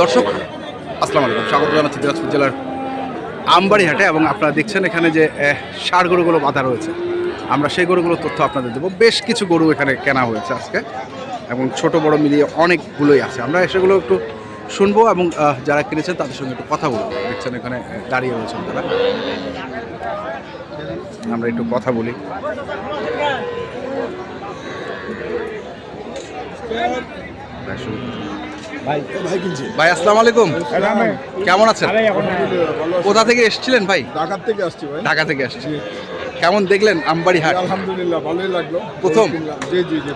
দর্শক, আসসালামু আলাইকুম। স্বাগত জানাচ্ছি দিনাজপুর জেলার আমবাড়িহাটে এবং আপনারা দেখছেন এখানে যে ষাঁড় গরুগুলো বাঁধা রয়েছে। আমরা সেই গরুগুলোর তথ্য আপনাদের দেবো। বেশ কিছু গরু এখানে কেনা হয়েছে আজকে এবং ছোট, বড় মিলিয়ে অনেকগুলোই আছে। আমরা সেগুলো একটু শুনব এবং যারা কিনেছেন তাদের সঙ্গে একটু কথা বলব। দেখছেন এখানে দাঁড়িয়ে রয়েছেন তারা। আমরা একটু কথা বলি। করুন। ভাই আসসালামু আলাইকুম। কেমন আছেন? কোথা থেকে এসেছিলেন ভাই? ঢাকার থেকে আসছি ভাই। ঢাকা থেকে আসছি কেমন দেখলেন আমবাড়ি হাট? আলহামদুলিল্লাহ ভালোই লাগল। প্রথম? জি জি জি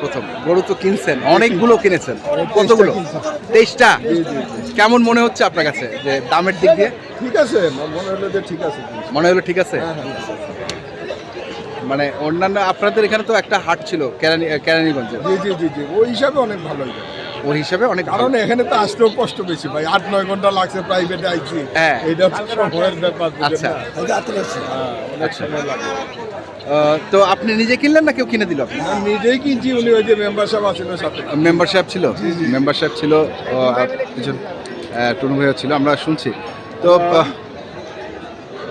প্রথম। গরু তো কিনছেন অনেকগুলো কিনেছেন। কতগুলো? তেইশটা? কেমন মনে হচ্ছে আপনার কাছে যে দামের দিক দিয়ে? ঠিক আছে মনে হলো যে ঠিক আছে। মনে হলো ঠিক আছে? হ্যাঁ হ্যাঁ মানে অন্যান্য আপনাদের এখানে তো একটা হাট ছিল কেরানি কেরানীগঞ্জে জি জি জি জি ওই হিসাবে অনেক ভালোই ওই হিসাবে অনেক কারণ এখানে তো আসতেও কষ্ট বেশি ভাই আট নয় ঘণ্টা লাগছে প্রাইভেটে আইছি। হ্যাঁ। এইটা তো সময়ের ব্যাপার আচ্ছা। হ্যাঁ, অনেক সময় লাগে। আহ, তো আপনি নিজে কিনলেন না কেউ কিনে দিল আপনি নিজেই কিনছি উনি ওই যে মেম্বারশিপ আছিল সাথে। মেম্বারশিপ ছিল? মেম্বারশিপ ছিল কিছু টুনু ভাইও ছিল আমরা শুনছি। তো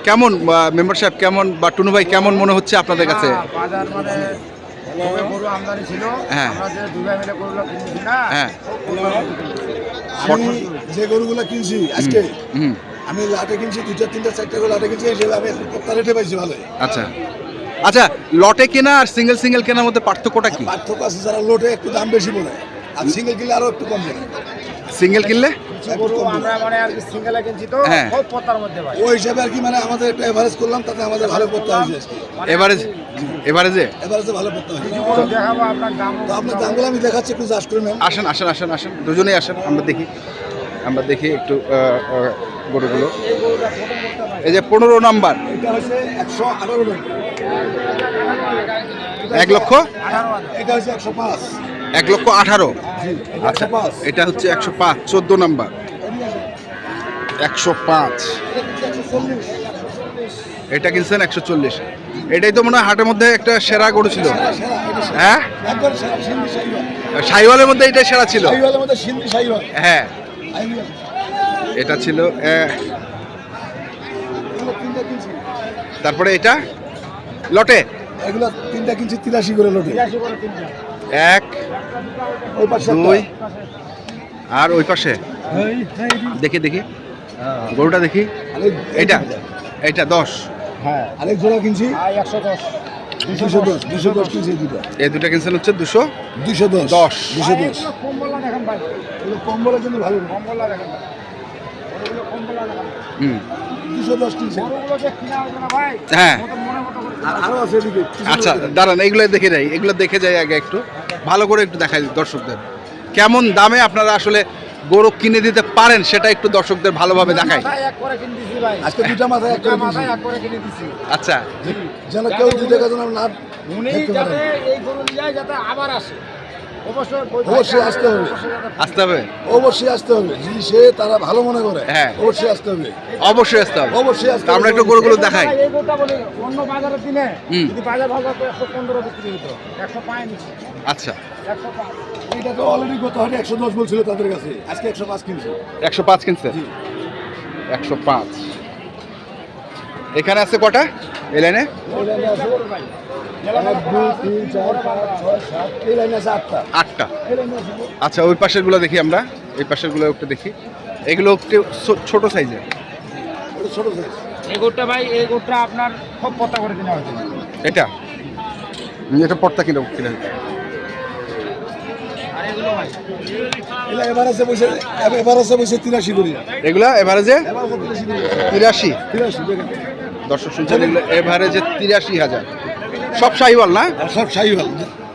কেমন মেম্বারশিপ কেমন বা টুনু ভাই কেমন মনে হচ্ছে আপনাদের কাছে? বাজার মানে গরু আমদানি ছিল। হ্যাঁ। যে মিলে গরুগুলো কিনেছি না হ্যাঁ। আমি যে গরুগুলো কিনছি আজকে আমি লাটে কিনছি দুইটা তিনটা চারটা করে লাটে কিনছি হিসেবে আমি রেটে পাইছি ভালো আচ্ছা। আচ্ছা লটে কেনা আর সিঙ্গেল সিঙ্গেল কেনার মধ্যে পার্থক্যটা কি? পার্থক্য আছে যারা লোটে একটু দাম বেশি বলে আর সিঙ্গেল কিনলে আরও একটু কম বলে। সিঙ্গেল কিনলে? গরু আমরা মানে আর কি সিঙ্গেলে কিনছি তো হ্যাঁ। খুব পত্তার মধ্যে ভাই। ওই হিসাবে আর কি মানে আমাদের একটা এভারেজ করলাম তাতে আমাদের ভালো হয়েছে আজকে। মানে এভারেজ এভারেজে এভারেজে ভালো করতে হয়েছে। কিছু গরু দেখাবো আপনার দাম। তো আপনার দামগুলো আমি দেখাচ্ছি একটু করে নেন। আসেন আসেন আসেন আসেন। দুজনেই আসেন আমরা দেখি। আমরা দেখি একটু গরুগুলো। এই যে পনেরো নাম্বার। এটা হচ্ছে একশো আঠারো টাকা এক লক্ষ? এটা হচ্ছে একশো পাঁচ। এক লক্ষ আঠারো। আচ্ছা পাঁচ। এটা হচ্ছে একশো পাঁচ চোদ্দ নাম্বার। একশো পাঁচ। এটা কিনছেন একশো চল্লিশ। এটাই তো মনে হয় হাটের মধ্যে একটা সেরা গরু ছিল। এটা হ্যাঁ? সাইওয়ালের মধ্যে এটাই সেরা ছিল। হ্যাঁ। এটা ছিল তারপরে এটা? লটে? এগুলো তিনটা কিনছি তিরাশি করে লোটে। তিরাশি করে তিনটা। এক ওই পাশে দুই আর ওই পাশে? দেখি দেখি। গরুটা দেখি। এটা এটা। দশ। হ্যাঁ আরেক জোড়া কিনছি। একশো দশ। দুশো দশ দুশো দশ কিনছি এই দুটো। এই দুটা কিনছেন হচ্ছে দুশো? দুশো দশ। দশ। ভালো। দেখেন হুম। হ্যাঁ। মনে আচ্ছা দাঁড়ান এগুলো দেখে যাই এগুলো দেখে যাই আগে একটু। ভালো করে একটু দেখাই দর্শকদের। কেমন দামে আপনারা আসলে গরু কিনে দিতে পারেন সেটা একটু দর্শকদের ভালোভাবে দেখাই। মাথায় এক করে কিনে দিছি ভাই। আজকে দুইটা মাথায় এক দুটা করে এক করে কিনে দিছি। আচ্ছা। যেন কেউ দুই টাকা না উনি যাতে এই গরু নিয়ে যাতে আবার আসে। অবশ্যই আসতে হবে। অবশ্যই আসতে হবে? অবশ্যই আসতে হবে। যদি সে তারা ভালো মনে করে। হ্যাঁ। অবশ্যই আসতে হবে। অবশ্যই আসতে হবে। অবশ্যই আসতে আমরা। একটু গরুগুলো দেখাই। অন্য বাজারে কিনে যদি বাজার ভালো বিক্রি হতো আচ্ছা। এটা তো অলরেডি গত হাটে একশো দশ বলছিল তাদের কাছে। আজকে একশো পাঁচ কিনছি। একশো পাঁচ কিনছে? একশো পাঁচ। এখানে আছে কটা? এই লাইনে? এই লাইনে আছে এক দুই তিন চার পাঁচ ছয় এই লাইনে আছে আটটা। আচ্ছা ওই পাশেরগুলো দেখি আমরা। এই পাশেরগুলো একটু দেখি। এগুলো একটু ছোট সাইজের। ছোট সাইজ এই ভাই এই গরুটা আপনার খুব পত্তা করে কিনে হয়েছে। এটা? এটা পড়তা কিনে কিনে আছে বসে এবার বসে তিরাশি করি। এগুলা এভারেজে তিরাশি দর্শক শুনছেন এগুলো এভারেজে তিরাশি হাজার। সব শাহিওয়াল না? সব সাইওয়াল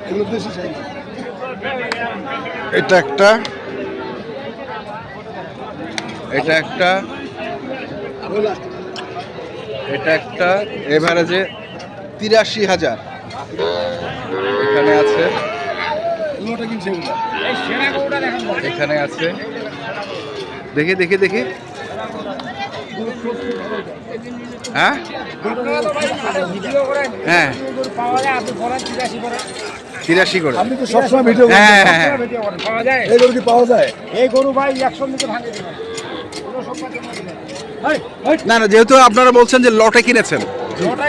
এগুলো দেশি সাইওয়াল এটা একটা। এটা একটা। এটা একটা এভারেজে তিরাশি হাজার। এখানে আছে। কিনছে এখানে আছে। দেখি দেখি দেখি। হ্যাঁ? হ্যাঁ। তিরাশি করে। তো সবসময় ভিডিও হ্যাঁ হ্যাঁ হ্যাঁ। এই গরু কি পাওয়া যায়? এই গরু ভাই একশো ভাঙে না না যেহেতু আপনারা বলছেন যে লটে কিনেছেন।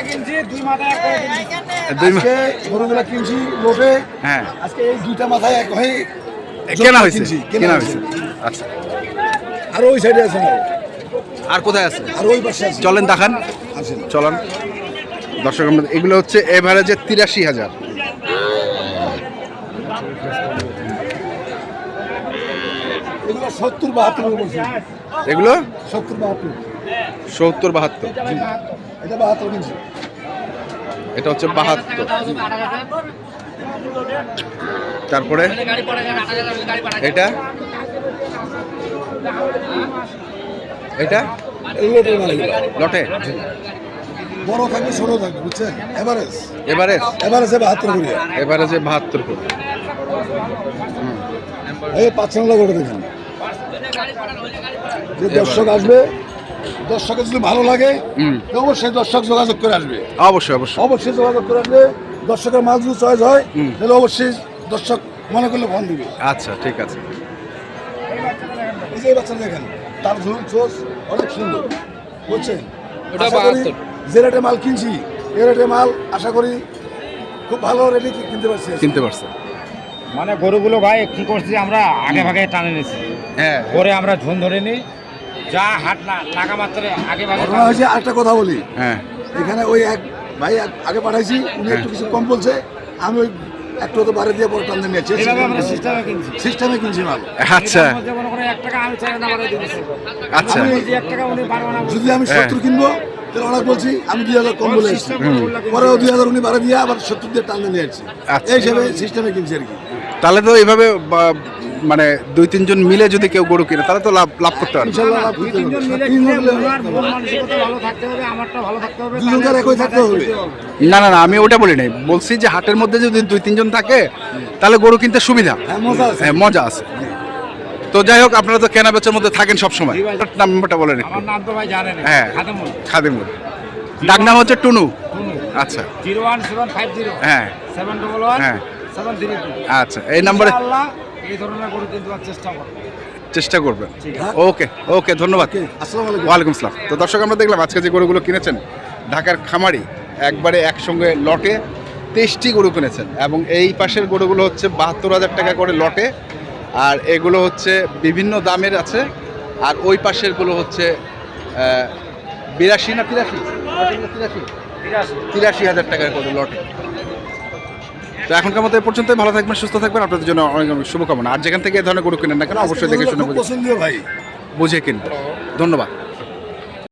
কিনছি দুই মাথায় আজকে গরুগুলা কিনছি লোটে হ্যাঁ। আজকে এই দুইটা মাথায় এক হয়ে কেনা হয়েছে? কেনা হয়েছে। আচ্ছা। আর ওই সাইডে আছে আর কোথায় আছে? আর ওই পাশে আছে। চলেন দেখান। আছেন চলেন। দর্শক আমরা এগুলো হচ্ছে এভারেজে তিরাশি হাজার। এগুলো সত্তর বাহাত্তর বলছি। এগুলো? সত্তর বাহাত্তর। সত্তর বাহাত্তর। এটা বাহাত্তর এটা হচ্ছে বাহাত্তর। তারপরে? এটা? এটা। লটে। বড় থাকবে ছোট থাকবে বুঝছেন? এভারেজ। এভারেজ? এভারেজে বাহাত্তর করিয়া এভারেজে বাহাত্তর করে। এই পাঁচ নম্বর করে দেখেন। যে দর্শক আসবে দর্শকের যদি ভালো লাগে হুম। অবশ্যই দর্শক যোগাযোগ করে আসবে। অবশ্যই অবশ্যই। অবশ্যই যোগাযোগ করে আসবে। দর্শকের মাল যদি চয়েস হয় তাহলে অবশ্যই দর্শক মনে করলে ফোন দিবে। আচ্ছা ঠিক আছে। এই যে বাচ্চা দেখেন তার ধরুন চোষ অনেক সুন্দর। বুঝছেন? ওটা আশা করি 72 যে রেটে মাল কিনছি এ রেটে মাল আশা করি খুব ভালো রেটে কিনতে পারছি চিনতে পারছেন মানে গরুগুলো ভাই কি করছি আমরা আগে ভাগে টানে নিছি। হ্যাঁ। পরে আমরা ঝুন ধরে নিই যা হাট না লাগা মাত্রে আগে ঘটনা হয়েছে আরেকটা কথা বলি। হ্যাঁ। এখানে ওই এক ভাই এক- আগে পাঠাইছি উনি একটু কিছু কম বলছে আমি ওই একটু তো বাড়ি দিয়ে পরে টান নিয়েছি। এইভাবে আমরা সিস্টেমে কিনছি। সিস্টেমে কিনছি মাল। আচ্ছা। আচ্ছা। যদি আমি হ্যাঁ। সত্তর কিনবো তাহলে অনেক বলছি আমি দুই হাজার কম বলে এসেছি। পরেও দুই হাজার উনি বাড়ি দিয়ে আবার সত্তর দিয়ে টান নিয়ে আসছি আচ্ছা। এই হিসেবে সিস্টেমে কিনছি আর কি। তাহলে তো এইভাবে বা- মানে দুই তিনজন মিলে যদি কেউ গরু কিনে তাহলে তো লাভ লাভ করতে পারবে। না না না আমি ওটা বলি নাই। বলছি যে হাটের মধ্যে যদি দুই তিনজন থাকে তাহলে গরু কিনতে সুবিধা। হ্যাঁ মজা আছে। হ্যাঁ মজা আছে। তো যাই হোক আপনারা তো কেনা বেচার মধ্যে থাকেন সব সময় নাম্বারটা বলেন হ্যাঁ। খাদামুল। খাদিমুল। ডাক নাম হচ্ছে টুনু। আচ্ছা। Zero one seven five zero. হ্যাঁ। সেভেন ডবল ওয়ান হ্যাঁ। সেভেন থ্রি আচ্ছা এই নাম্বারে আল্লাহ এই ধরনের গরু কিন্তু চেষ্টা করব চেষ্টা করবেন? ওকে ওকে ধন্যবাদ। ওয়ালাইকুম আসসালাম। তো দর্শক আমরা দেখলাম আজকে যে গরুগুলো কিনেছেন ঢাকার খামারি একবারে একসঙ্গে লটে তেইশটি গরু কিনেছেন এবং এই পাশের গরুগুলো হচ্ছে বাহাত্তর হাজার টাকা করে লটে আর এগুলো হচ্ছে বিভিন্ন দামের আছে আর ওই পাশেরগুলো হচ্ছে বিরাশি না তিরাশি? তিরাশি। তিরাশি হাজার টাকা করে লটে। তো এখনকার মতো পর্যন্ত পর্যন্তই। ভালো থাকবেন সুস্থ থাকবেন। আপনাদের জন্য অনেক অনেক শুভকামনা। আর যেখান থেকে এই ধরনের গরু কিনেন না কেন অবশ্যই দেখে শুনে বুঝে কিনবেন। ধন্যবাদ।